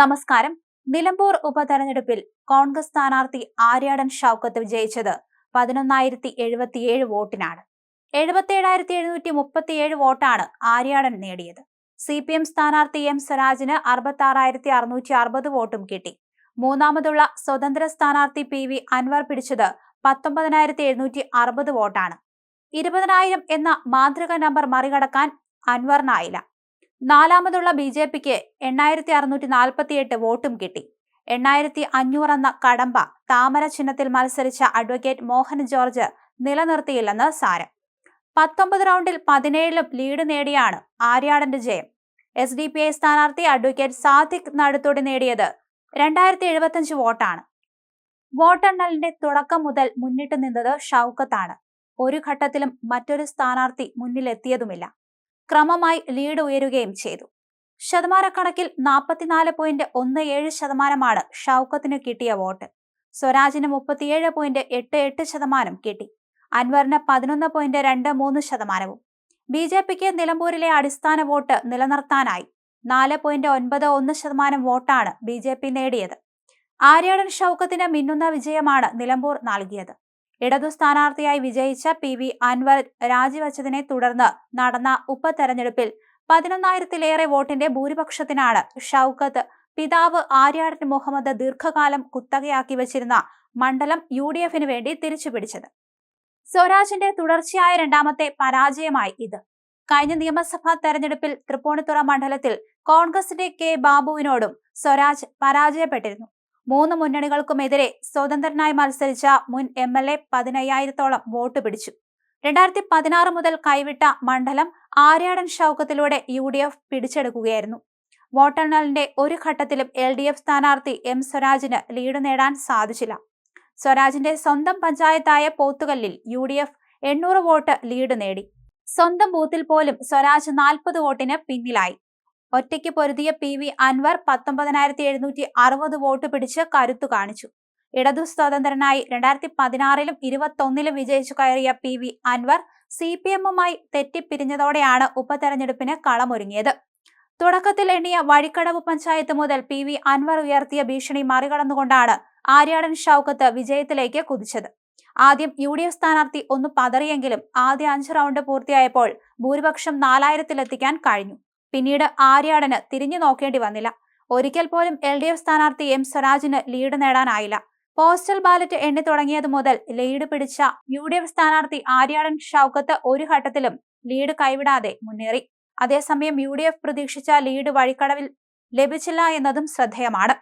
നമസ്കാരം. നിലമ്പൂർ ഉപതെരഞ്ഞെടുപ്പിൽ കോൺഗ്രസ് സ്ഥാനാർത്ഥി ആര്യാടൻ ഷൗക്കത്ത് വിജയിച്ചത് പതിനൊന്നായിരത്തി എഴുപത്തിയേഴ് വോട്ടിനാണ്. എഴുപത്തിയേഴായിരത്തി എഴുന്നൂറ്റി മുപ്പത്തിയേഴ് വോട്ടാണ് ആര്യാടൻ നേടിയത്. സി പി എം സ്ഥാനാർത്ഥി എം സ്വരാജിന് അറുപത്തി ആറായിരത്തി അറുന്നൂറ്റി അറുപത് വോട്ടും കിട്ടി. മൂന്നാമതുള്ള സ്വതന്ത്ര സ്ഥാനാർത്ഥി പി വി അൻവർ പിടിച്ചത് പത്തൊമ്പതിനായിരത്തി എഴുന്നൂറ്റി അറുപത് വോട്ടാണ്. ഇരുപതിനായിരം എന്ന മാതൃക നമ്പർ മറികടക്കാൻ അൻവറിനായില്ല. നാലാമതുള്ള ബി ജെ പിക്ക് എണ്ണായിരത്തി അറുന്നൂറ്റി നാൽപ്പത്തി എട്ട് വോട്ടും കിട്ടി. എണ്ണായിരത്തി അഞ്ഞൂറ് എന്ന കടമ്പ താമര ചിഹ്നത്തിൽ മത്സരിച്ച അഡ്വക്കേറ്റ് മോഹൻ ജോർജ് നിലനിർത്തിയില്ലെന്ന് സാരം. പത്തൊമ്പത് റൗണ്ടിൽ പതിനേഴിലും ലീഡ് നേടിയാണ് ആര്യാടന്റെ ജയം. എസ് ഡി പി ഐ സ്ഥാനാർത്ഥി അഡ്വക്കേറ്റ് സാദിഖ് നടുത്തോടി നേടിയത് രണ്ടായിരത്തി എഴുപത്തിയഞ്ച് വോട്ടാണ്. വോട്ടെണ്ണലിന്റെ തുടക്കം മുതൽ മുന്നിട്ട് നിന്നത് ഷൗക്കത്താണ്. ഒരു ഘട്ടത്തിലും മറ്റൊരു സ്ഥാനാർത്ഥി മുന്നിലെത്തിയതുമില്ല. ക്രമമായി ലീഡ് ഉയരുകയും ചെയ്തു. ശതമാനക്കണക്കിൽ നാൽപ്പത്തിനാല് പോയിന്റ് ഒന്ന് ഏഴ് ശതമാനമാണ് ഷൗക്കത്തിന് കിട്ടിയ വോട്ട്. സ്വരാജിന് മുപ്പത്തിയേഴ് പോയിന്റ് എട്ട് എട്ട് ശതമാനം കിട്ടി. അൻവറിന് പതിനൊന്ന് പോയിന്റ് രണ്ട് മൂന്ന് ശതമാനവും. ബി ജെ പിക്ക് നിലമ്പൂരിലെ അടിസ്ഥാന വോട്ട് നിലനിർത്താനായി നാല് പോയിന്റ് ഒൻപത് ഒന്ന് ശതമാനം വോട്ടാണ് ബി ജെ പി നേടിയത്. ആര്യാടൻ ഷൗക്കത്തിന് മിന്നുന്ന വിജയമാണ് നിലമ്പൂർ നൽകിയത്. ഇടതു സ്ഥാനാർത്ഥിയായി വിജയിച്ച പി വി അൻവർ രാജിവെച്ചതിനെ തുടർന്ന് നടന്ന ഉപതെരഞ്ഞെടുപ്പിൽ പതിനൊന്നായിരത്തിലേറെ വോട്ടിന്റെ ഭൂരിപക്ഷത്തിനാണ് ഷൌക്കത്ത്. പിതാവ് ആര്യാടൻ മുഹമ്മദ് ദീർഘകാലം കുത്തകയാക്കി വച്ചിരുന്ന മണ്ഡലം യു ഡി എഫിന് വേണ്ടി തിരിച്ചുപിടിച്ചത്. സ്വരാജിന്റെ തുടർച്ചയായ രണ്ടാമത്തെ പരാജയമായി ഇത്. കഴിഞ്ഞ നിയമസഭാ തെരഞ്ഞെടുപ്പിൽ തൃപ്പൂണിത്തുറ മണ്ഡലത്തിൽ കോൺഗ്രസിന്റെ കെ ബാബുവിനോടും സ്വരാജ് പരാജയപ്പെട്ടിരുന്നു. മൂന്ന് മുന്നണികൾക്കുമെതിരെ സ്വതന്ത്രനായി മത്സരിച്ച മുൻ എം എൽ എ പതിനയ്യായിരത്തോളം വോട്ട് പിടിച്ചു. രണ്ടായിരത്തി പതിനാറ് മുതൽ കൈവിട്ട മണ്ഡലം ആര്യാടൻ ഷൗക്കത്തിലൂടെ യു ഡി എഫ് പിടിച്ചെടുക്കുകയായിരുന്നു. വോട്ടെണ്ണലിന്റെ ഒരു ഘട്ടത്തിലും എൽ ഡി എഫ് സ്ഥാനാർത്ഥി എം സ്വരാജിന് ലീഡ് നേടാൻ സാധിച്ചില്ല. സ്വരാജിന്റെ സ്വന്തം പഞ്ചായത്തായ പോത്തുകല്ലിൽ യു ഡി എഫ് എണ്ണൂറ് വോട്ട് ലീഡ് നേടി. സ്വന്തം ബൂത്തിൽ പോലും സ്വരാജ് നാൽപ്പത് വോട്ടിന് പിന്നിലായി. ഒറ്റയ്ക്ക് പൊരുതിയ പി വി അൻവർ പത്തൊമ്പതിനായിരത്തി എഴുന്നൂറ്റി അറുപത് വോട്ട് പിടിച്ച് കരുത്തു കാണിച്ചു. ഇടതു സ്വതന്ത്രനായി രണ്ടായിരത്തി പതിനാറിലും ഇരുപത്തൊന്നിലും വിജയിച്ചു കയറിയ P V Anvar C P എമ്മുമായി തെറ്റിപ്പിരിഞ്ഞതോടെയാണ് ഉപതെരഞ്ഞെടുപ്പിന് കളമൊരുങ്ങിയത്. തുടക്കത്തിൽ എണ്ണിയ വഴിക്കടവ് പഞ്ചായത്ത് മുതൽ പി വി അൻവർ ഉയർത്തിയ ഭീഷണി മറികടന്നുകൊണ്ടാണ് ആര്യാടൻ ഷൗക്കത്ത് വിജയത്തിലേക്ക് കുതിച്ചത്. ആദ്യം യു ഡി എഫ് സ്ഥാനാർത്ഥി ഒന്ന് പതറിയെങ്കിലും ആദ്യ അഞ്ച് റൗണ്ട് പൂർത്തിയായപ്പോൾ ഭൂരിപക്ഷം നാലായിരത്തിലെത്തിക്കാൻ കഴിഞ്ഞു. പിന്നീട് ആര്യാടന് തിരിഞ്ഞു നോക്കേണ്ടി വന്നില്ല. ഒരിക്കൽ പോലും എൽ ഡി എഫ് സ്ഥാനാർത്ഥി എം സ്വരാജിന് ലീഡ് നേടാനായില്ല. പോസ്റ്റൽ ബാലറ്റ് എണ്ണി തുടങ്ങിയത് മുതൽ ലീഡ് പിടിച്ച യു ഡി എഫ് സ്ഥാനാർത്ഥി ആര്യാടൻ ഷൗക്കത്ത് ഒരു ഘട്ടത്തിലും ലീഡ് കൈവിടാതെ മുന്നേറി. അതേസമയം യു ഡി എഫ് പ്രതീക്ഷിച്ച ലീഡ് വഴിക്കടവിൽ ലഭിച്ചില്ല എന്നതും ശ്രദ്ധേയമാണ്.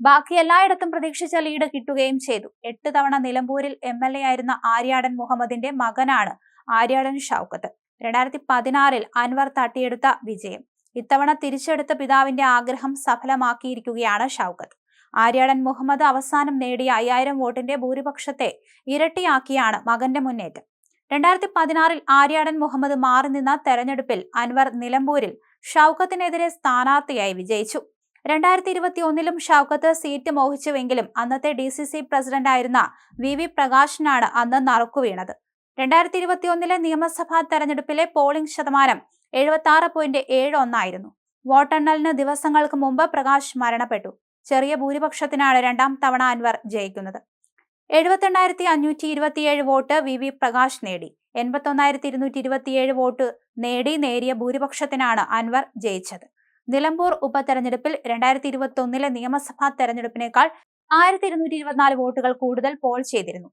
ബാക്കി എല്ലായിടത്തും പ്രതീക്ഷിച്ച ലീഡ് കിട്ടുകയും ചെയ്തു. എട്ട് തവണ നിലമ്പൂരിൽ എം എൽ എ ആയിരുന്ന ആര്യാടൻ മുഹമ്മദിന്റെ മകനാണ് ആര്യാടൻ ഷൗക്കത്ത്. രണ്ടായിരത്തി പതിനാറിൽ അൻവർ തട്ടിയെടുത്ത വിജയം. ഇത്തവണ തിരിച്ചെടുത്ത പിതാവിന്റെ ആഗ്രഹം സഫലമാക്കിയിരിക്കുകയാണ് ഷൗക്കത്ത്. ആര്യാടൻ മുഹമ്മദ് അവസാനം നേടിയ അയ്യായിരം വോട്ടിന്റെ ഭൂരിപക്ഷത്തെ ഇരട്ടിയാക്കിയാണ് മകന്റെ മുന്നേറ്റം. രണ്ടായിരത്തി പതിനാറിൽ ആര്യാടൻ മുഹമ്മദ് മാറി നിന്ന തെരഞ്ഞെടുപ്പിൽ അൻവർ നിലമ്പൂരിൽ ഷൗക്കത്തിനെതിരെ സ്ഥാനാർത്ഥിയായി വിജയിച്ചു. രണ്ടായിരത്തി ഇരുപത്തി ഒന്നിലും ഷൗക്കത്ത് സീറ്റ് മോഹിച്ചുവെങ്കിലും അന്നത്തെ ഡി സി സി പ്രസിഡന്റായിരുന്ന വി വി പ്രകാശിനാണ് അന്ന് നറുക്കുവീണത്. രണ്ടായിരത്തി ഇരുപത്തി ഒന്നിലെ നിയമസഭാ തെരഞ്ഞെടുപ്പിലെ പോളിംഗ് ശതമാനം എഴുപത്തി ആറ് പോയിന്റ് ഏഴ് ഒന്നായിരുന്നു. വോട്ടെണ്ണലിന് ദിവസങ്ങൾക്ക് മുമ്പ് പ്രകാശ് മരണപ്പെട്ടു. ചെറിയ ഭൂരിപക്ഷത്തിനാണ് രണ്ടാം തവണ അൻവർ ജയിക്കുന്നത്. എഴുപത്തെണ്ണായിരത്തി അഞ്ഞൂറ്റി ഇരുപത്തിയേഴ് വോട്ട് വി വി പ്രകാശ് നേടി. എൺപത്തൊന്നായിരത്തി ഇരുന്നൂറ്റി ഇരുപത്തിയേഴ് വോട്ട് നേടി നേരിയ ഭൂരിപക്ഷത്തിനാണ് അൻവർ ജയിച്ചത്. നിലമ്പൂർ ഉപതെരഞ്ഞെടുപ്പിൽ രണ്ടായിരത്തി ഇരുപത്തി ഒന്നിലെ നിയമസഭാ തെരഞ്ഞെടുപ്പിനേക്കാൾ ആയിരത്തി ഇരുന്നൂറ്റി ഇരുപത്തിനാല് വോട്ടുകൾ കൂടുതൽ പോൾ ചെയ്തിരുന്നു.